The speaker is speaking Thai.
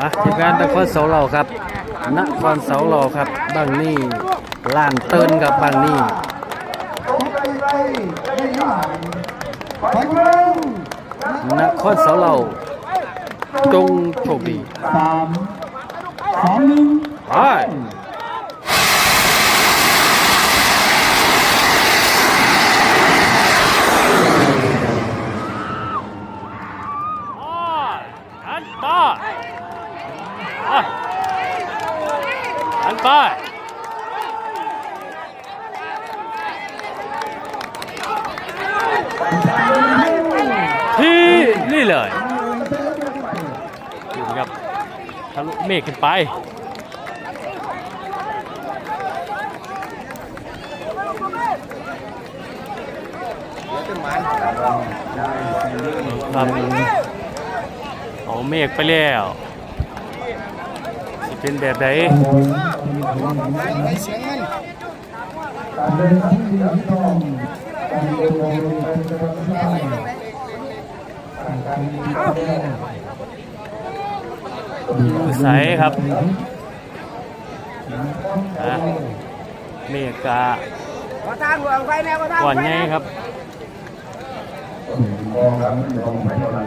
อะทีมงานนครเสาเหล่าครับนครเสาเหล่าครับบางนี่ล้านเตินกับบางนี่นครเสาเหล่าจงโชคดีสามสองหนึ่งไปหันไป หันไปที่นี่เลยดูครับทะลุเมฆขึ้นไปครับ เอาเมฆไปแล้วสิเป็นแบบไหนการเดินที่ดีที่ต้องการเดินทางไปจะทำได้การดีก็ได้มือใสครับอะเมฆกาขอทางหลวงไฟแนวขอทางก่อนไฟไงแนวครับกองหลังกองไปเท่าไหร่